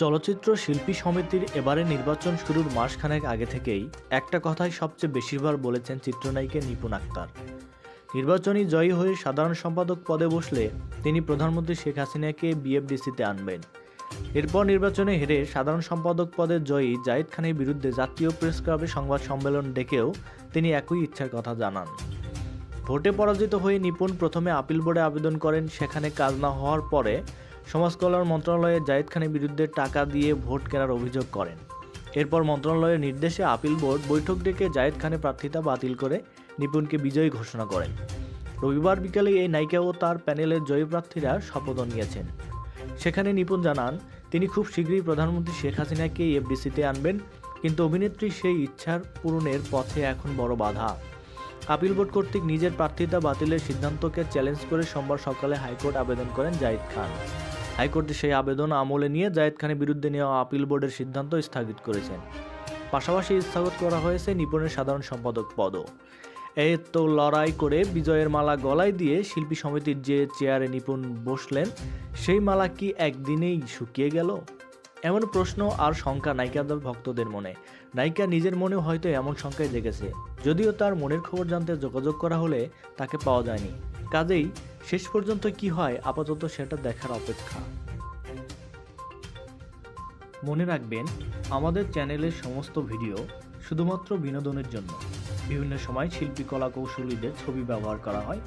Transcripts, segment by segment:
চলচ্চিত্র শিল্পী সমিতির এবারে নির্বাচন শুরুর মাসখানেক আগে থেকেই একটা কথাই সবচেয়ে বেশিরবার বলেছেন চিত্রনায়িকা নিপুণ আক্তার। নির্বাচনী জয়ী হয়ে সাধারণ সম্পাদক পদে বসলে তিনি প্রধানমন্ত্রী শেখ হাসিনাকে বিএফডিসিতে আনবেন। এরপর নির্বাচনে হেরে সাধারণ সম্পাদক পদে জয়ী জাহিদ খানের বিরুদ্ধে জাতীয় প্রেস ক্লাবে সংবাদ সম্মেলন ডেকেও তিনি একই ইচ্ছার কথা জানান। ভোটে পরাজিত হয়ে নিপুণ প্রথমে আপিল বোর্ডে আবেদন করেন, সেখানে কাজ না হওয়ার পরে সমাজ কল্যাণ মন্ত্রণালয়ে জায়েদ খানের বিরুদ্ধে টাকা দিয়ে ভোট কেনার অভিযোগ করেন। এরপর মন্ত্রণালয়ের নির্দেশে আপিল বোর্ড বৈঠক ডেকে জায়েদ খানের প্রার্থিতা বাতিল করে নিপুণকে বিজয়ী ঘোষণা করেন। রবিবার বিকালে এই নায়িকা ও তার প্যানেলের জয়ী প্রার্থীরা শপথ নিয়েছেন। সেখানে নিপুণ জানান, তিনি খুব শীঘ্রই প্রধানমন্ত্রী শেখ হাসিনাকে এফডিসিতে আনবেন, কিন্তু অভিনেত্রী সেই ইচ্ছার পূরণের পথে এখন বড় বাধা। আপিল বোর্ড কর্তৃক নিজের প্রার্থিতা বাতিলের সিদ্ধান্তকে চ্যালেঞ্জ করে সোমবার সকালে হাইকোর্ট আবেদন করেন জাহিদ খান। হাইকোর্টে সেই আবেদন আমলে নিয়ে জায়েদ খানের বিরুদ্ধে নেওয়া আপিল বোর্ডের সিদ্ধান্ত স্থগিত করেছেন। পাশাপাশি স্থগিত করা হয়েছে নিপুণের সাধারণ সম্পাদক পদও। এই তো লড়াই করে বিজয়ের মালা গলায় দিয়ে শিল্পী সমিতির যে চেয়ারে নিপুণ বসলেন, সেই মালা কি একদিনেই শুকিয়ে গেল? এমন প্রশ্ন আর শঙ্কা নায়িকাদের ভক্তদের মনে। নায়িকা নিজের মনে হয়তো এমন শঙ্কায় জেগেছে। যদিও তার মনের খবর জানতে যোগাযোগ করা হলে তাকে পাওয়া যায়নি। কাজেই শেষ পর্যন্ত কি হয় আপাতত সেটা দেখার অপেক্ষা। মনে রাখবেন, আমাদের চ্যানেলের সমস্ত ভিডিও শুধুমাত্র বিনোদনের জন্য। বিভিন্ন সময় শিল্পী কলা কৌশলীদের ছবি ব্যবহার করা হয়।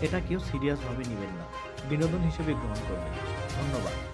এটা কেউ সিরিয়াসভাবে নেবেন না। বিনোদন হিসেবে গ্রহণ করবেন। ধন্যবাদ।